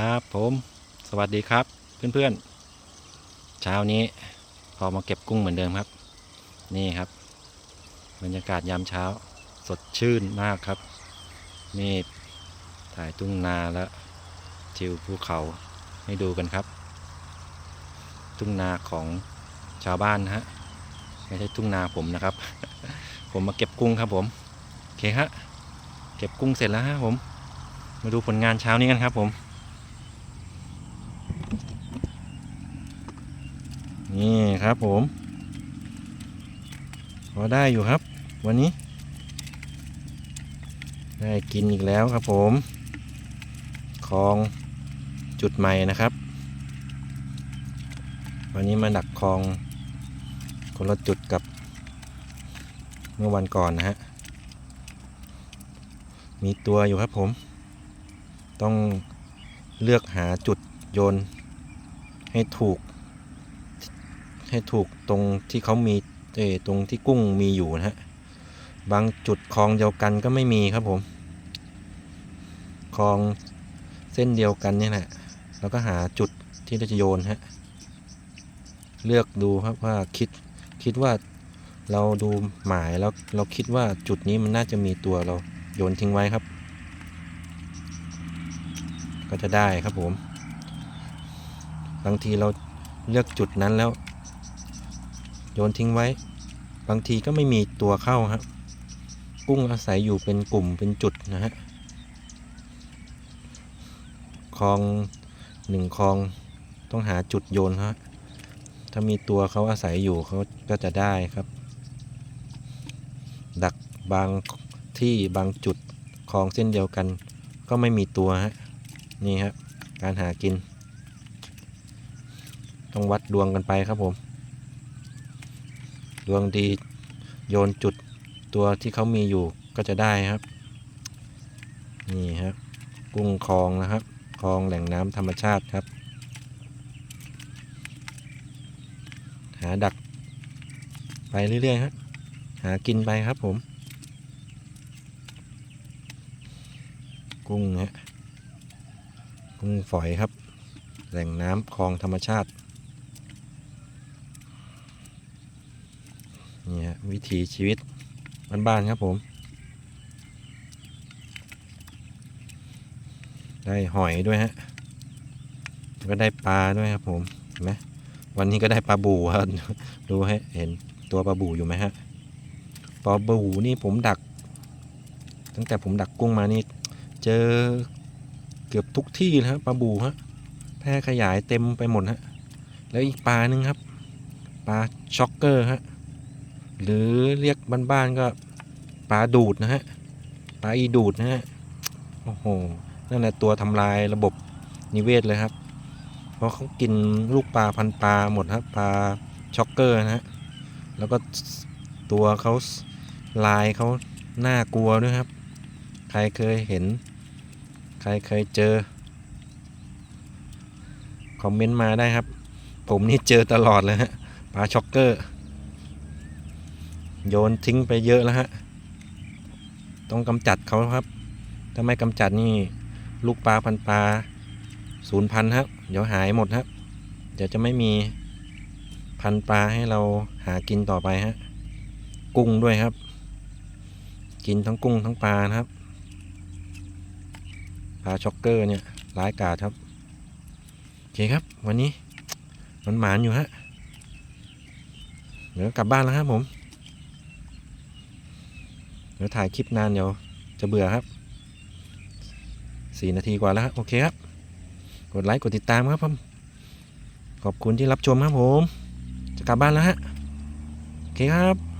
ครับผมสวัสดีครับเพื่อนๆ เช้านี้พอมาเก็บกุ้งเหมือนเดิมครับ นี่ครับ บรรยากาศยามเช้าสดชื่นมากครับ นี่ถ่ายทุ่งนาและทิวภูเขาให้ดูกันครับ ทุ่งนาของชาวบ้านฮะไม่ใช่ทุ่งนาผมนะครับ ผมมาเก็บกุ้งครับผมโอเคฮะเก็บกุ้งเสร็จแล้วฮะผม มาดูผลงานเช้านี้กันครับผม นี่ครับผม พอได้อยู่ครับ วันนี้ ได้กินอีกแล้วครับผมคลองจุดใหม่นะครับ วันนี้มาดักคลองคนละจุดกับเมื่อวันก่อนนะฮะ มีตัวอยู่ครับผม ต้องเลือกหาจุดโยนให้ถูก ให้ถูกตรงที่เขามีเอตรงที่กุ้งมีอยู่นะฮะ บางจุดคลองเดียวกันก็ไม่มีครับผม คลองเส้นเดียวกันเนี่ยแหละแล้วก็หาจุดที่เราจะโยนฮะ เลือกดูครับว่าคิดคิดว่าเราดูหมายแล้วเราคิดว่าจุดนี้มันน่าจะมีตัวเราโยนทิ้งไว้ครับ ก็จะได้ครับผม บางทีเราเลือกจุดนั้นแล้ว โยนทิ้งไว้ บางทีก็ไม่มีตัวเข้าครับกุ้งอาศัยอยู่เป็นกลุ่มเป็นจุดนะฮะคลองหนึ่งคลองต้องหาจุดโยนฮะถ้ามีตัวเขาอาศัยอยู่เขาก็จะได้ครับ ดักบางที่บางจุดคลองเส้นเดียวกัน ก็ไม่มีตัวฮะนี่ครับการหากิน ต้องวัดดวงกันไปครับผม ดวงดีโยนจุดตัวที่เขามีอยู่ก็จะได้ครับ นี่ครับ กุ้งคลองนะครับคลองแหล่งน้ำธรรมชาติครับ หาดัก ไปเรื่อยๆครับหากินไปครับผม กุ้งฮะกุ้งฝอยครับ แหล่งน้ำคลองธรรมชาติ นี่ฮะวิถีชีวิตบ้านๆครับผม ได้หอยด้วยฮะก็ได้ปลาด้วยครับผมเห็นไหมวันนี้ก็ได้ปลาบูครับดูให้เห็นตัวปลาบูอยู่ไหมฮะปลาบูนี่ผมดัก ตั้งแต่ผมดักกุ้งมานี่เจอเกือบทุกที่นะฮะปลาบูฮะแพร่ขยายเต็มไปหมดฮะแล้วอีกปลาหนึ่งครับปลาช็อกเกอร์ฮะ หรือเรียกบ้านๆก็ปลาดูดนะฮะปลาอีดูดนะฮะโอ้โหนั่นแหละตัวทำลายระบบนิเวศเลยครับ เพราะเขากินลูกปลาพันปลาหมดครับปลาช็อกเกอร์นะฮะแล้วก็ตัวเขาลายเขาน่ากลัวด้วยครับ ใครเคยเห็น ใครเคยเจอ คอมเมนต์มาได้ครับ ผมนี่เจอตลอดเลยฮะปลาช็อกเกอร์ โยนทิ้งไปเยอะแล้วฮะ ต้องกำจัดเขาครับ ถ้าไม่กำจัดนี่ลูกปลาพันปลาศูนย์พันครับ เดี๋ยวหายหมดครับ เดี๋ยวจะไม่มีพันปลาให้เราหากินต่อไปฮะ กุ้งด้วยครับ กินทั้งกุ้งทั้งปลานะครับ ปลาช็อกเกอร์เนี่ยร้ายกาจครับ โอเคครับ วันนี้มันหมานอยู่ฮะ เดี๋ยวกลับบ้านแล้วครับผม เดี๋ยวถ่ายคลิปนานเดี๋ยวจะเบื่อครับสี่นาทีกว่าแล้วครับโอเคครับ กดไลค์กดติดตามครับผมขอบคุณที่รับชมครับผม จะกลับบ้านแล้วฮะโอเคครับ